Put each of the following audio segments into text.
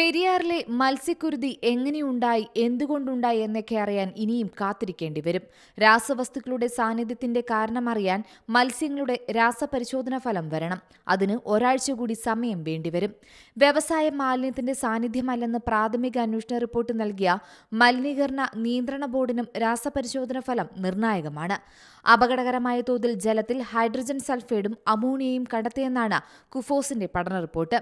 പെരിയാറിലെ മത്സ്യക്കുരുതി എങ്ങനെയുണ്ടായി എന്തുകൊണ്ടുണ്ടായി എന്നൊക്കെ അറിയാൻ ഇനിയും കാത്തിരിക്കേണ്ടി വരും. രാസവസ്തുക്കളുടെ സാന്നിധ്യത്തിന്റെ കാരണമറിയാൻ മത്സ്യങ്ങളുടെ രാസപരിശോധന ഫലം വരണം. അതിന് ഒരാഴ്ച കൂടി സമയം വേണ്ടിവരും വ്യവസായ മാലിന്യത്തിന്റെ സാന്നിധ്യമല്ലെന്ന് പ്രാഥമിക അന്വേഷണ റിപ്പോർട്ട് നൽകിയ മലിനീകരണ നിയന്ത്രണ ബോർഡിനും രാസപരിശോധന ഫലം നിർണായകമാണ്. അപകടകരമായ തോതിൽ ജലത്തിൽ ഹൈഡ്രജൻ സൾഫൈഡും അമോണിയയും കണ്ടെത്തിയെന്നാണ് കുഫോസിന്റെ പഠന റിപ്പോർട്ട്.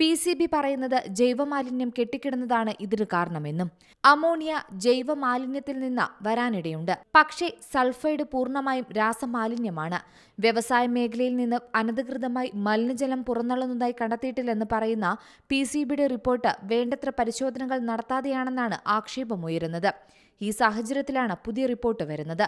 പി സി ബി പറയുന്നത് ജൈവമാലിന്യം കെട്ടിക്കിടന്നതാണ് ഇതിന് കാരണമെന്നും അമോണിയ ജൈവമാലിന്യത്തിൽ നിന്ന് വരാനിടയുണ്ട്. പക്ഷേ സൾഫൈഡ് പൂർണമായും രാസമാലിന്യമാണ്. വ്യവസായ മേഖലയിൽ നിന്ന് അനധികൃതമായി മലിനജലം പുറന്തള്ളുന്നതായി കണ്ടെത്തിയിട്ടില്ലെന്ന് പറയുന്ന പി സി ബിയുടെ റിപ്പോർട്ട് വേണ്ടത്ര പരിശോധനകൾ നടത്താതെയാണെന്നാണ് ആക്ഷേപമുയരുന്നത്. ഈ സാഹചര്യത്തിലാണ് പുതിയ റിപ്പോർട്ട് വരുന്നത്.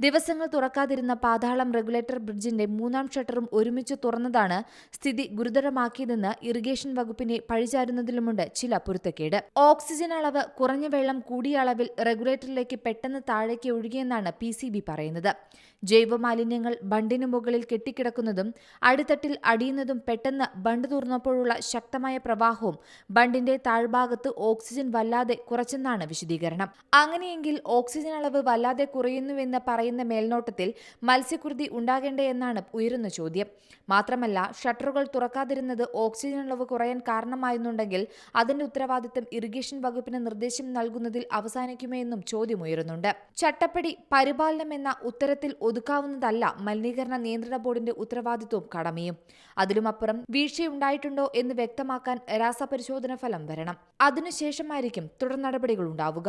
ദിവസങ്ങൾ തുറക്കാതിരുന്ന പാതാളം റെഗുലേറ്റർ ബ്രിഡ്ജിന്റെ മൂന്നാം ഷട്ടറും ഒരുമിച്ച് തുറന്നതാണ് സ്ഥിതി ഗുരുതരമാക്കിയതെന്ന് ഇറിഗേഷൻ വകുപ്പിനെ പഴിചാരുന്നതിലുമുണ്ട് ചില പൊരുത്തക്കേട്. ഓക്സിജൻ അളവ് കുറഞ്ഞ വെള്ളം കൂടിയ അളവിൽ റെഗുലേറ്ററിലേക്ക് പെട്ടെന്ന് താഴേക്ക് ഒഴുകിയെന്നാണ് പി സി ബി പറയുന്നത്. ജൈവമാലിന്യങ്ങൾ ബണ്ടിന് മുകളിൽ കെട്ടിക്കിടക്കുന്നതും അടിത്തട്ടിൽ അടിയുന്നതും പെട്ടെന്ന് ബണ്ട് തുറന്നപ്പോഴുള്ള ശക്തമായ പ്രവാഹവും ബണ്ടിന്റെ താഴ്ഭാഗത്ത് ഓക്സിജൻ വല്ലാതെ കുറച്ചെന്നാണ് വിശദീകരണം. അങ്ങനെയെങ്കിൽ ഓക്സിജൻ അളവ് വല്ലാതെ കുറയുന്നുവെന്ന് പറയുന്ന മേൽനോട്ടത്തിൽ മത്സ്യക്കുരുതി ഉണ്ടാകേണ്ടേ എന്നാണ് ഉയരുന്ന ചോദ്യം. മാത്രമല്ല ഷട്ടറുകൾ തുറക്കാതിരുന്നത് ഓക്സിജൻ അളവ് കുറയാൻ കാരണമായിരുന്നുണ്ടെങ്കിൽ അതിന്റെ ഉത്തരവാദിത്തം ഇറിഗേഷൻ വകുപ്പിന് നിർദ്ദേശം നൽകുന്നതിൽ അവസാനിക്കുമെന്നും ചോദ്യമുയരുന്നുണ്ട് ചട്ടപ്പടി പരിപാലനം എന്ന ഉത്തരത്തിൽ ഒതുക്കാവുന്നതല്ല മലിനീകരണ നിയന്ത്രണ ബോർഡിന്റെ ഉത്തരവാദിത്വവും കടമയും. അതിലുമപ്പുറം വീഴ്ചയുണ്ടായിട്ടുണ്ടോ എന്ന് വ്യക്തമാക്കാൻ രാസപരിശോധന ഫലം വരണം. അതിനുശേഷമായിരിക്കും തുടർ നടപടികൾ ഉണ്ടാവുക.